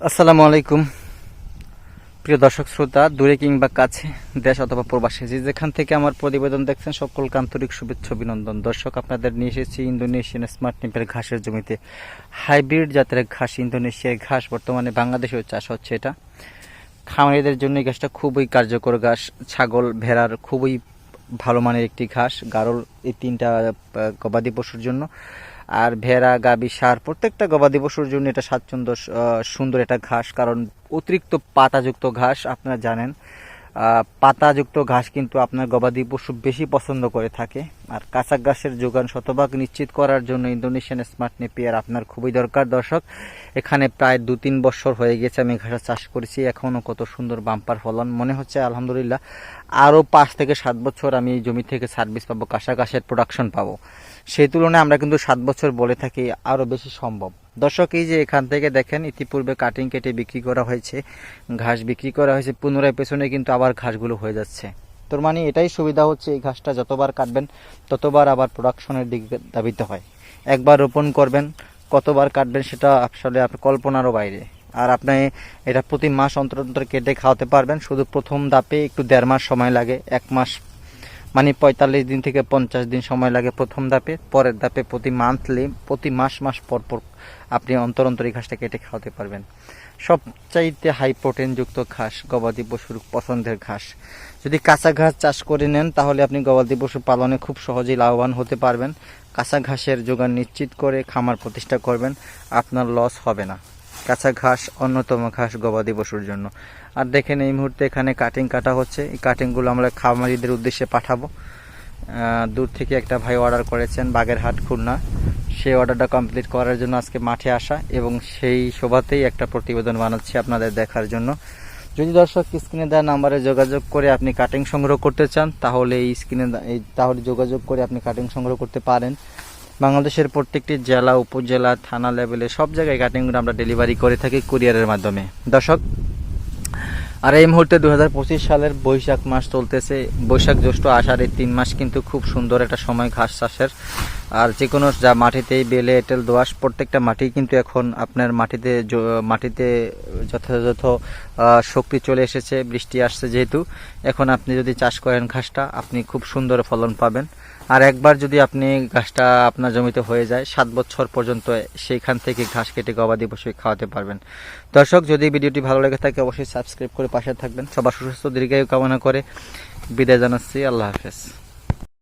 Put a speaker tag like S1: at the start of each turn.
S1: আসসালামু আলাইকুম। প্রিয় দর্শক শ্রোতা, দূরে কিংবা কাছে, দেশ অথবা প্রবাসী, যে যেখান থেকে আমার প্রতিবেদন দেখছেন, সকলকে আন্তরিক শুভেচ্ছা, অভিনন্দন। দর্শক, আপনাদের নিয়ে এসেছি ইন্দোনেশিয়ান স্মার্ট নিপের ঘাসের জমিতে। হাইব্রিড জাতের ঘাস ইন্দোনেশিয়ার ঘাস, বর্তমানে বাংলাদেশেও চাষ হচ্ছে এটা। খামারিদের জন্য এই ঘাসটা খুবই কার্যকর ঘাস। ছাগল ভেড়ার খুবই ভালো মানের একটি ঘাস। গারল এই তিনটা গবাদি পশুর জন্য। আর ভেড়া, গাবি, সার, প্রত্যেকটা গবাদি পশুর জন্য এটা স্বাচ্ছন্দ্য সুন্দর এটা ঘাস, কারণ অতিরিক্ত পাতাযুক্ত ঘাস, আপনারা জানেন। পাতাযুক্ত ঘাস কিন্তু আপনার গবাদি পশু বেশি পছন্দ করে থাকে। আর কাঁচা ঘাসের যোগান শতভাগ নিশ্চিত করার জন্য ইন্দোনেশিয়ান স্মার্ট নেপিয়ার আপনার খুবই দরকার। দর্শক, এখানে প্রায় দু তিন বছর হয়ে গেছে আমি ঘাসের চাষ করেছি, এখনও কত সুন্দর বাম্পার ফলন। মনে হচ্ছে আলহামদুলিল্লাহ আরও পাঁচ থেকে সাত বছর আমি এই জমি থেকে সার্ভিস পাবো, কাঁচা ঘাসের প্রোডাকশন পাবো। সেই তুলনায় আমরা কিন্তু সাত বছর বলে থাকি, আরও বেশি সম্ভব। দর্শক, এই যে এখান থেকে দেখেন, ইতিপূর্বে কাটিং কেটে বিক্রি করা হয়েছে, ঘাস বিক্রি করা হয়েছে, পুনরায় পেছনে কিন্তু আবার ঘাসগুলো হয়ে যাচ্ছে। তোর মানে এটাই সুবিধা হচ্ছে, এই ঘাসটা যতবার কাটবেন, ততবার আবার প্রোডাকশনের দিকে দাবিতে হয়। একবার রোপণ করবেন, কতবার কাটবেন সেটা আসলে আপনার কল্পনারও বাইরে। আর আপনি এটা প্রতি মাস অন্তর অন্তর কেটে খাওয়াতে পারবেন, শুধু প্রথম দাপে একটু দেড় মাস সময় লাগে, এক মাস মানে পঁয়তাল্লিশ দিন থেকে পঞ্চাশ দিন সময় লাগে প্রথম ধাপে, পরের ধাপে প্রতি মান্থলি প্রতি মাস মাস পর পর আপনি অন্তর অন্তর এই ঘাসটা কেটে খাওয়াতে পারবেন। সবচাইতে হাই প্রোটিনযুক্ত ঘাস গবাদি পশুর পছন্দের ঘাস। যদি কাঁচা ঘাস চাষ করে নেন, তাহলে আপনি গবাদি পশু পালনে খুব সহজেই লাভবান হতে পারবেন। কাঁচা ঘাসের যোগান নিশ্চিত করে খামার প্রতিষ্ঠা করবেন, আপনার লস হবে না। কাঁচা ঘাস, অন্যতম ঘাস গবাদি পশুর জন্য। আর দেখেন এই মুহূর্তে এখানে কাটিং কাটা হচ্ছে। এই কাটিংগুলো আমরা খামারিদের উদ্দেশ্যে পাঠাবো। দূর থেকে একটা ভাই অর্ডার করেছেন বাগেরহাট, খুলনা। সেই অর্ডারটা কমপ্লিট করার জন্য আজকে মাঠে আসা এবং সেই শোভাতেই একটা প্রতিবেদন বানাচ্ছি আপনাদের দেখার জন্য। যদি দর্শক স্ক্রিনে দেওয়া নাম্বারে যোগাযোগ করে আপনি কাটিং সংগ্রহ করতে চান, তাহলে এই স্ক্রিনে তাহলে যোগাযোগ করে আপনি কাটিং সংগ্রহ করতে পারেন। বাংলাদেশের প্রত্যেকটি জেলা, উপজেলা, থানা লেভেলে সব জায়গায় কাটিংগুলো আমরা ডেলিভারি করে থাকি কুরিয়ারের মাধ্যমে। দর্শক, আর এই মুহূর্তে দু হাজার পঁচিশ সালের বৈশাখ মাস চলতেছে। বৈশাখ জ্যৈষ্ঠ আষাঢ় এই তিন মাস কিন্তু খুব সুন্দর একটা সময় ঘাস চাষের আর যে কোনো যা মাটিতেই বেলে, এঁটেল দোয়াশ প্রত্যেকটা মাটি কিন্তু এখন আপনার মাটিতে মাটিতে যথাযথ শক্তি চলে এসেছে, বৃষ্টি আসছে যেহেতু। এখন আপনি যদি চাষ করেন ঘাসটা, আপনি খুব সুন্দর ফলন পাবেন। আর একবার যদি আপনি ঘাসটা আপনার জমিতে হয়ে যায়, সাত বছর পর্যন্ত সেইখান থেকে ঘাস কেটে গবাদি পশু খাওয়াতে পারবেন। দর্শক, যদি ভিডিওটি ভালো লেগে থাকে, অবশ্যই সাবস্ক্রাইব করে পাশে থাকবেন। সবার সুস্বাস্থ্য, দীর্ঘায়ু কামনা করে বিদায় জানাচ্ছি। আল্লাহ হাফেজ।